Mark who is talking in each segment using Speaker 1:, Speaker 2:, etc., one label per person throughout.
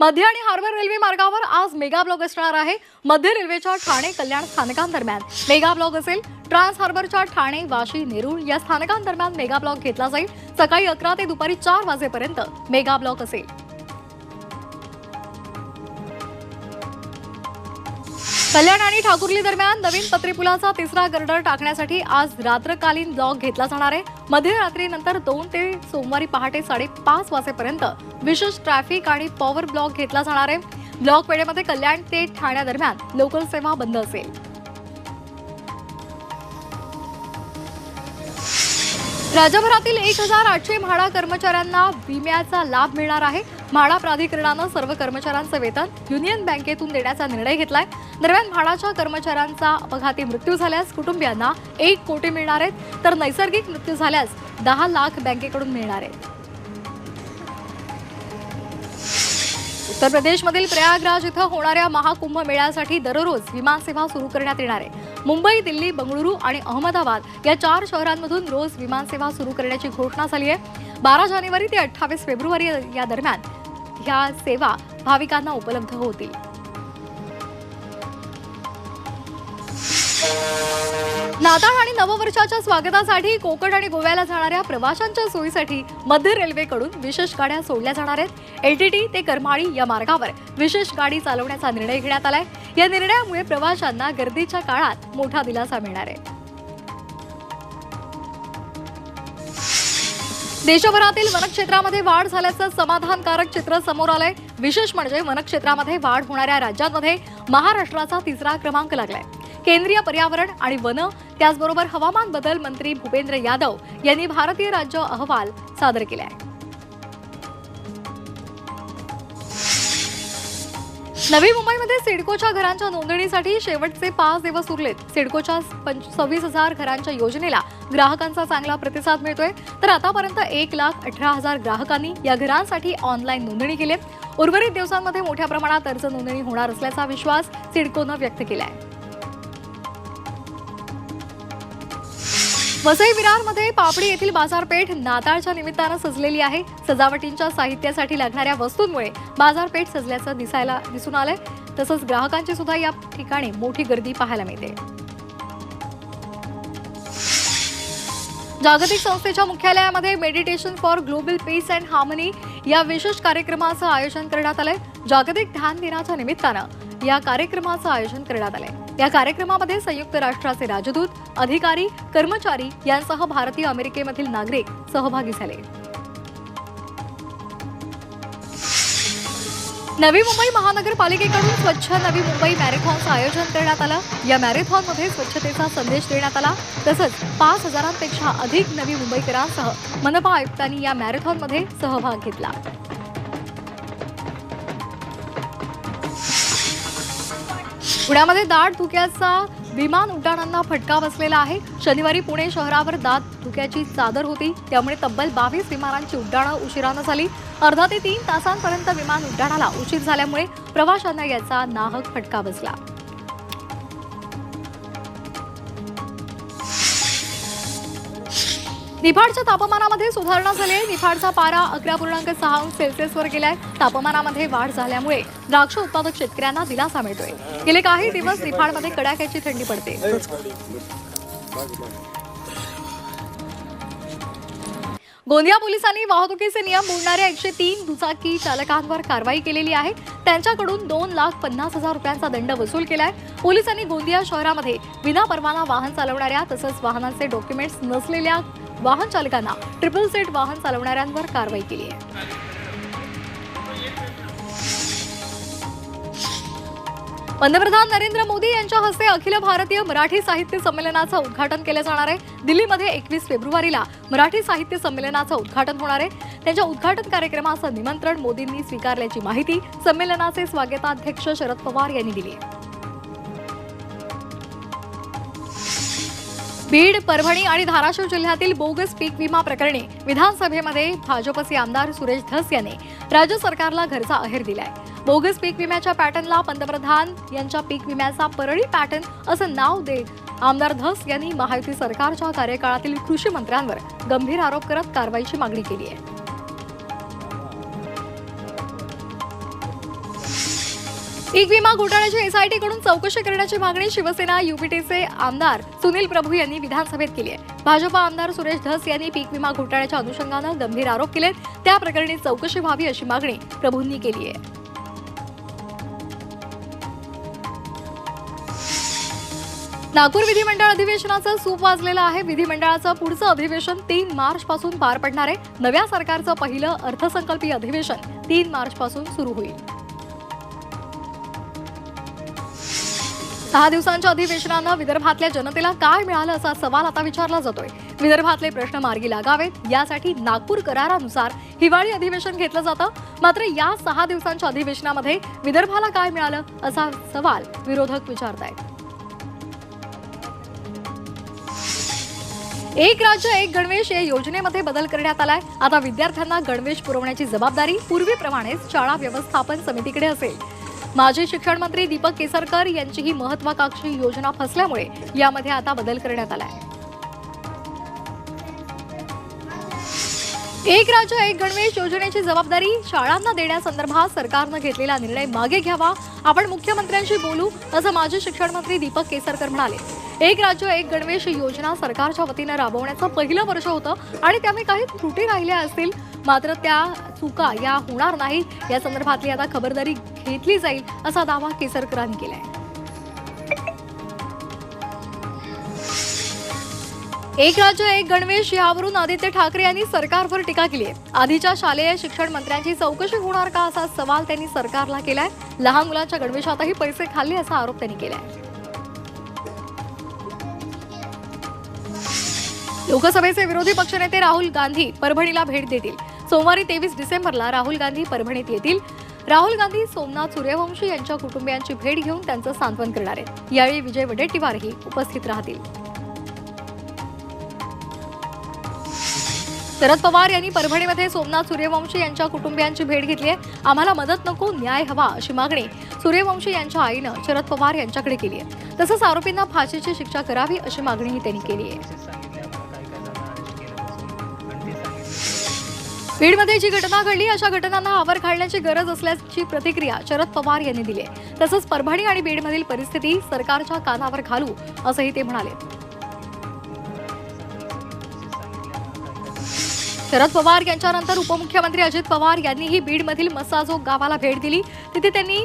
Speaker 1: मध्य आणि harbour railway मार्गावर आज मेगा ब्लॉक असणार आहे. मध्य रेल्वेच्या ठाणे कल्याण स्थानकांदरम्यान. मेगा ब्लॉक असेल ट्रान्स हार्बरच्या ठाणे वाशी नेरूळ या स्थानकांदरम्यान मेगा ब्लॉक घेतला जाईल. सकाळी अकरा ते दुपारी चार वाजेपर्यंत मेगा ब्लॉक असेल. कल्याण आणि ठाकुर्ली दरम्यान नवीन पत्रीपुलाचा तिसरा गर्डर टाकण्यासाठी आज रात्रकालीन ब्लॉक घेतला जाणार आहे. मध्यरात्रीनंतर दोन ते सोमवारी पहाटे साडेपाच वाजेपर्यंत विशेष ट्रॅफिक आणि पॉवर ब्लॉक घेतला जाणार आहे. ब्लॉक वेळेमध्ये कल्याण ते ठाण्यादरम्यान लोकल सेवा बंद असेल. राज्यभरातील एक हजार आठशे म्हाडा कर्मचाऱ्यांना विम्याचा लाभ मिळणार आहे. म्हाडा प्राधिकरणानं सर्व कर्मचाऱ्यांचं वेतन युनियन बँकेतून देण्याचा निर्णय घेतलाय. दरम्यान म्हाडाच्या कर्मचाऱ्यांचा अपघाती मृत्यू झाल्यास कुटुंबियांना एक कोटी मिळणार आहेत. तर नैसर्गिक मृत्यू झाल्यास दहा लाख बँकेकडून मिळणार आहेत. उत्तर प्रदेशमधील प्रयागराज इथं होणाऱ्या महाकुंभ मेळ्यासाठी दररोज विमानसेवा सुरू करण्यात येणार आहे. मुंबई दिल्ली बंगळुरू आणि अहमदाबाद या चार शहरांमधून रोज विमानसेवा सुरू करण्याची घोषणा झाली आहे. बारा जानेवारी ते अठ्ठावीस फेब्रुवारी या दरम्यान ह्या सेवा भाविकांना उपलब्ध होतील. नाताळ आणि नववर्षाच्या स्वागतासाठी कोकण आणि गोव्याला जाणाऱ्या प्रवाशांच्या सोयीसाठी मध्य रेल्वेकडून विशेष गाड्या सोडल्या जाणार आहेत. एलटीटी ते करमाळी या मार्गावर विशेष गाडी चालवण्याचा निर्णय घेण्यात आलाय. या निर्णयामुळे प्रवाशांना गर्दीच्या काळात मोठा दिलासा मिळणार आहे. देशभरातील वनक्षेत्रामध्ये वाढ झाल्याचं समाधानकारक चित्र समोर आलंय. विशेष म्हणजे वनक्षेत्रामध्ये वाढ होणाऱ्या राज्यांमध्ये महाराष्ट्राचा तिसरा क्रमांक लागलाय. केंद्रीय पर्यावरण आणि वन त्याचबरोबर हवामान बदल मंत्री भूपेंद्र यादव यांनी भारतीय राज्य अहवाल सादर केला आहे नवी मुंबईमध्ये सिडकोच्या घरांच्या नोंदणीसाठी शेवटचे पाच दिवस उरलेत. सिडकोच्या पंच- सव्वीस हजार घरांच्या योजनेला ग्राहकांचा चांगला प्रतिसाद मिळतोय. तर आतापर्यंत एक लाख अठरा हजार ग्राहकांनी या घरांसाठी ऑनलाईन नोंदणी केली उर्वरित दिवसांमध्ये मोठ्या प्रमाणात अर्ज नोंदणी होणार असल्याचा विश्वास सिडकोनं व्यक्त केला आहे वसई विरारमध्ये पापडी येथील बाजारपेठ नाताळच्या निमित्तानं सजलेली आहे. सजावटींच्या साहित्यासाठी लागणाऱ्या वस्तूंमुळे बाजारपेठ सजल्याचं दिसायला दिसून आलंय. तसंच ग्राहकांची सुद्धा या ठिकाणी मोठी गर्दी पाहायला मिळते. जागतिक संस्थेच्या मुख्यालयामध्ये meditation for global peace and harmony या विशेष कार्यक्रमाचं आयोजन करण्यात आलंय. जागतिक ध्यान दिनाच्या निमित्तानं या कार्यक्रमाचं आयोजन करण्यात आलंय. या कार्यक्रमामध्ये संयुक्त राष्ट्राचे राजदूत अधिकारी कर्मचारी यांसह भारतीय अमेरिकेमधील नागरिक सहभागी झाले. नवी मुंबई महानगरपालिकेकडून स्वच्छ नवी मुंबई मॅरेथॉनचं आयोजन करण्यात आलं. या मॅरेथॉनमध्ये स्वच्छतेचा संदेश देण्यात आला. तसंच पाच हजारांपेक्षा अधिक नवी मुंबईकरांसह मनपा आयुक्तांनी या मॅरेथॉनमध्ये सहभाग घेतला. पुण्यामध्ये दाट धुक्याचा विमान उड्डाणांना फटका बसलेला आहे. शनिवारी पुणे शहरावर दाट धुक्याची चादर होती. त्यामुळे तब्बल बावीस विमानांची उड्डाणं उशिरानं झाली. अर्धा ते तीन तासांपर्यंत विमान उड्डाणाला उशीर झाल्यामुळे प्रवाशांना याचा नाहक फटका बसला. निफाडच्या तापमानामध्ये सुधारणा झाली आहे. निफाडचा पारा अकरा पूर्णांक सहा अंश सेल्सिअसवर गेलाय. तापमानामध्ये वाढ झाल्यामुळे द्राक्ष उत्पादक शेतकऱ्यांना दिलासा मिळतोय. गेले काही दिवस निफाडमध्ये कडाक्याची थंडी पडते. गोंदिया पोलिसांनी वाहतुकीचे नियम मोडणाऱ्या एकशे तीन दुचाकी चालकांवर कारवाई केलेली आहे. त्यांच्याकडून दोन लाख पन्नास हजार रुपयांचा दंड वसूल केलाय. पोलिसांनी गोंदिया शहरामध्ये विनापरवाना वाहन चालवणाऱ्या तसंच वाहनांचे डॉक्युमेंट्स नसलेल्या वाहन चालकांना ट्रिपल सेट वाहन चालवणाऱ्यांवर कारवाई केली आहे. पंतप्रधान नरेंद्र मोदी यांच्या हस्ते अखिल भारतीय मराठी साहित्य संमेलनाचं उद्घाटन केलं जाणार आहे. दिल्लीमध्ये एकवीस फेब्रुवारीला मराठी साहित्य संमेलनाचं उद्घाटन होणार आहे. त्यांच्या उद्घाटन कार्यक्रमाचं निमंत्रण मोदींनी स्वीकारल्याची माहिती संमेलनाचे स्वागताध्यक्ष शरद पवार यांनी दिली आहे. बीड परभणी आणि धाराशिव जिल्ह्यातील बोगस पीक विमा प्रकरणी विधानसभेमध्ये भाजपचे आमदार सुरेश धस यांनी राज्य सरकारला घरचा अहेर दिलाय. बोगस पीक विम्याच्या पॅटर्नला पंतप्रधान यांच्या पीक विम्याचा परळी पॅटर्न असं नाव देत आमदार धस यांनी महायुती सरकारच्या कार्यकाळातील कृषी मंत्र्यांवर गंभीर आरोप करत कारवाईची मागणी केली आहे. पीक विमा घोटाळ्याची एसआयटी कडून चौकशी करण्याची मागणी शिवसेना युपीटीचे आमदार सुनील प्रभू यांनी विधानसभेत केली आहे. भाजपा आमदार सुरेश धस यांनी पीक विमा घोटाळ्याच्या अनुषंगानं गंभीर आरोप केलेत. त्या प्रकरणी चौकशी व्हावी अशी मागणी प्रभूंनी केली आहे. नागपूर विधिमंडळ अधिवेशनाचं सूप वाजलेलं आहे. विधिमंडळाचं पुढचं अधिवेशन तीन मार्च पासून पार पडणार आहे. नव्या सरकारचं पहिलं अर्थसंकल्पीय अधिवेशन तीन मार्च पासून सुरू होईल. सहा दिवसांच्या अधिवेशनानं विदर्भातल्या जनतेला काय मिळालं असा सवाल आता विचारला जातोय. विदर्भातले प्रश्न मार्गी लागावेत यासाठी नागपूर करारानुसार हिवाळी अधिवेशन घेतलं जातं. मात्र या सहा दिवसांच्या अधिवेशनामध्ये विदर्भाला काय मिळालं असा सवाल विरोधक विचारतायत. एक राज्य एक गणवेश या योजनेमध्ये बदल करण्यात आलाय. आता विद्यार्थ्यांना गणवेश पुरवण्याची जबाबदारी पूर्वीप्रमाणेच शाळा व्यवस्थापन समितीकडे असेल. माजी शिक्षण मंत्री दीपक केसरकर यांची ही महत्वाकांक्षी योजना फसल्यामुळे यामध्ये आता बदल करण्यात आलाय एक राज्य एक गणवेश योजनेची जबाबदारी शाळांना देण्यासंदर्भात सरकारनं घेतलेला निर्णय मागे घ्यावा. आपण मुख्यमंत्र्यांशी बोलू असं माजी शिक्षण मंत्री दीपक केसरकर म्हणाले. एक राज्य एक गणवेश योजना सरकारच्या वतीनं राबवण्याचं पहिलं वर्ष होतं आणि त्यामुळे काही त्रुटी राहिल्या असतील मात्र त्या चुका या होणार नाहीत. या संदर्भातली आता खबरदारी घेतली जाईल असा दावा केसरकरांनी केलाय. एक राज्य एक गणवेश यावरून आदित्य ठाकरे यांनी सरकारवर टीका केली आहे. आधीच्या शालेय शिक्षण मंत्र्यांची चौकशी होणार का असा सवाल त्यांनी सरकारला केलाय. लहान मुलांच्या गणवेशातही पैसे खाल्ले असा आरोप त्यांनी केलाय. लोकसभेचे विरोधी पक्षनेते राहुल गांधी परभणीला भेट देतील. सोमवारी तेवीस डिसेंबरला राहुल गांधी परभणीत येतील. राहुल गांधी सोमनाथ सूर्यवंशी यांच्या कुटुंबियांची भेट घेऊन त्यांचं सांत्वन करणार आहेत. यावेळी विजय वडेट्टीवारही उपस्थित राहतील. शरद पवार यांनी परभणीमध्ये सोमनाथ सूर्यवंशी यांच्या कुटुंबियांची भेट घेतली आहे. आम्हाला मदत नको न्याय हवा अशी मागणी सूर्यवंशी यांच्या आईनं शरद पवार यांच्याकडे केली आहे. तसंच आरोपींना फाशीची शिक्षा करावी अशी मागणीही त्यांनी केली आहे. बीडमध्ये जी घटना घडली अशा घटनांना आवर घालण्याची गरज असल्याची प्रतिक्रिया शरद पवार यांनी दिली आहे. तसंच परभणी आणि बीडमधील परिस्थिती सरकारच्या कानावर घालू असंही ते म्हणाले. शरद पवार यांच्यानंतर उपमुख्यमंत्री अजित पवार यांनीही बीडमधील मसाजोग गावाला भेट दिली. तिथे त्यांनी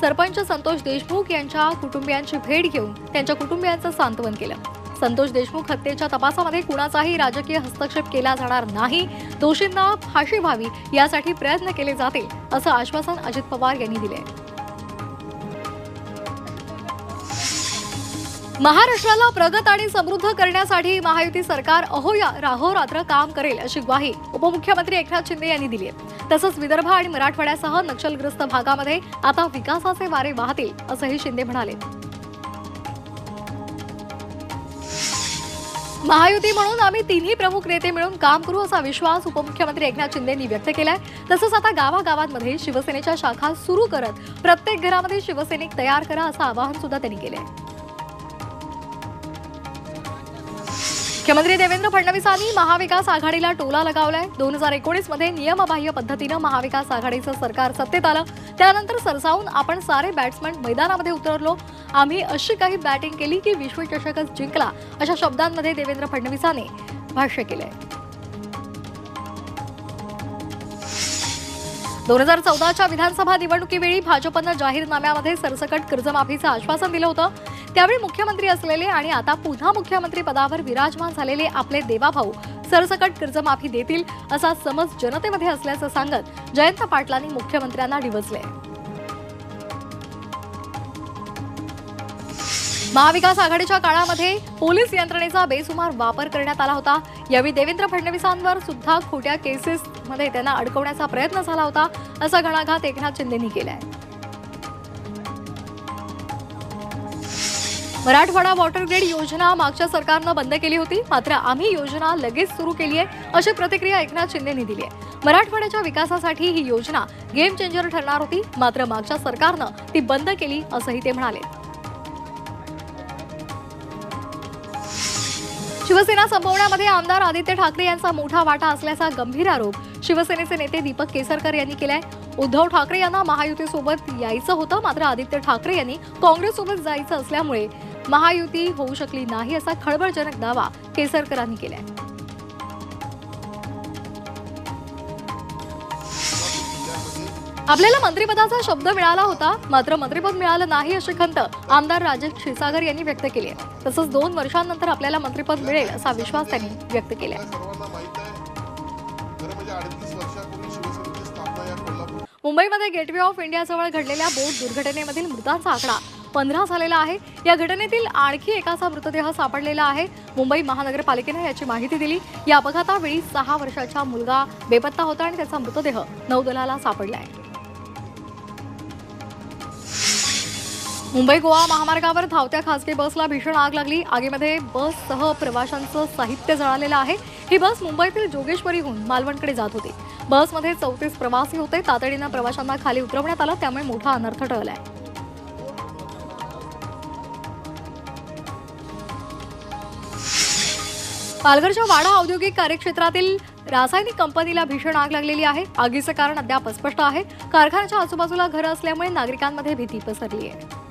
Speaker 1: सरपंच संतोष देशमुख यांच्या कुटुंबियांची भेट घेऊन त्यांच्या कुटुंबियांचं सांत्वन केलं. संतोष देशमुख हत्येच्या तपासामध्ये कुणाचाही राजकीय हस्तक्षेप केला जाणार नाही. दोषींना फाशी व्हावी यासाठी प्रयत्न केले जातील असं आश्वासन अजित पवार यांनी दिले महाराष्ट्राला प्रगत आणि समृद्ध करण्यासाठी महायुती सरकार अहोया राहोरात्र काम करेल अशी ग्वाही उपमुख्यमंत्री एकनाथ शिंदे यांनी दिली आहे. तसंच विदर्भ आणि मराठवाड्यासह नक्षलग्रस्त भागामध्ये आता विकासाचे वारे वाहतील असंही शिंदे म्हणाले. महायुती म्हणून आम्ही तिन्ही प्रमुख नेते मिळून काम करू असा विश्वास उपमुख्यमंत्री एकनाथ शिंदेंनी व्यक्त केलाय. तसंच आता गावागावांमध्ये शिवसेनेच्या शाखा सुरू करत प्रत्येक घरामध्ये शिवसैनिक तयार करा असं आवाहन सुद्धा त्यांनी केलंय. मुख्यमंत्री देवेंद्र फडणवीसांनी महाविकास आघाडीला टोला लगावलाय. दोन हजार एकोणीसमध्ये नियमबाह्य पद्धतीनं महाविकास आघाडीचं सरकार सत्तेत आलं. त्यानंतर सरसावून आपण सारे बॅट्समन मैदानामध्ये उतरलो. आम्ही अशी काही बॅटिंग केली की विश्वचषकच जिंकला अशा शब्दांमध्ये देवेंद्र फडणवीसांनी भाष्य केलंय. दोन हजार चौदाच्या विधानसभा निवडणुकीवेळी भाजपनं जाहीरनाम्यामध्ये सरसकट कर्जमाफीचं आश्वासन दिलं होतं. त्यावेळी मुख्यमंत्री असलेले आणि आता पुन्हा मुख्यमंत्री पदावर विराजमान झालेले आपले देवाभाऊ सरसकट कर्जमाफी देतील असा समज जनतेमध्ये असल्याचं सांगत जयंत पाटलांनी मुख्यमंत्र्यांना डिवचले. महाविकास आघाडीच्या काळामध्ये पोलीस यंत्रणेचा बेसुमार वापर करण्यात आला होता. यावेळी देवेंद्र फडणवीसांवर सुद्धा खोट्या केसेसमध्ये त्यांना अडकवण्याचा प्रयत्न झाला होता असा घणाघात एकनाथ शिंदेनी केलाय. मराठवाडा वॉटर ग्रेड योजना मागच्या सरकारनं बंद केली होती. मात्र आम्ही योजना लगेच सुरू केली आहे अशी प्रतिक्रिया एकनाथ शिंदेनी दिली आहे मराठवाड्याच्या विकासासाठी ही योजना गेम चेंजर ठरणार होती. मात्र मागच्या सरकारनं ती बंद केली असंही ते म्हणाले. शिवसेना संपवण्यामध्ये आमदार आदित्य ठाकरे यांचा मोठा वाटा असल्याचा गंभीर आरोप शिवसेनेचे नेते दीपक केसरकर यांनी केलाय. उद्धव ठाकरे यांना महायुतीसोबत यायचं होतं मात्र आदित्य ठाकरे यांनी काँग्रेससोबत जायचं असल्यामुळे महायुती होऊ शकली नाही असा खळबळजनक दावा केसरकरांनी केलाय. आपल्याला मंत्रिपदाचा शब्द मिळाला होता मात्र मंत्रिपद मिळालं नाही अशी खंत आमदार राजेश क्षीरसागर यांनी व्यक्त केली. आहे तसंच दोन वर्षांनंतर आपल्याला मंत्रिपद मिळेल असा विश्वास त्यांनी व्यक्त केला मुंबईमध्ये गेटवे ऑफ इंडियाजवळ घडलेल्या बोट दुर्घटनेमधील मृतांचा आकडा पंधरा झालेला आहे. या घटनेतील आणखी एकाचा मृतदेह सापडलेला आहे. मुंबई महानगरपालिकेनं याची माहिती दिली. या अपघातावेळी सहा वर्षाचा मुलगा बेपत्ता होता आणि त्याचा मृतदेह नौदलाला सापडला आहे. मुंबई गोवा महामार्गावर धावत्या खासगी बसला भीषण आग लागली. आगीमध्ये बससह प्रवाशांचं साहित्य जळालेलं आहे. ही बस मुंबईतील जोगेश्वरीहून मालवणकडे जात होती. बसमध्ये चौतीस प्रवासी होते. तातडीनं प्रवाशांना खाली उतरवण्यात आलं. त्यामुळे मोठा अनर्थ टळलाय. पालघरच्या वाडा औद्योगिक कार्यक्षेत्रातील रासायनिक कंपनीला भीषण आग लागलेली आहे. आगीचं कारण अद्याप अस्पष्ट आहे. कारखान्याच्या आजूबाजूला घरं असल्यामुळे नागरिकांमध्ये भीती पसरली आहे.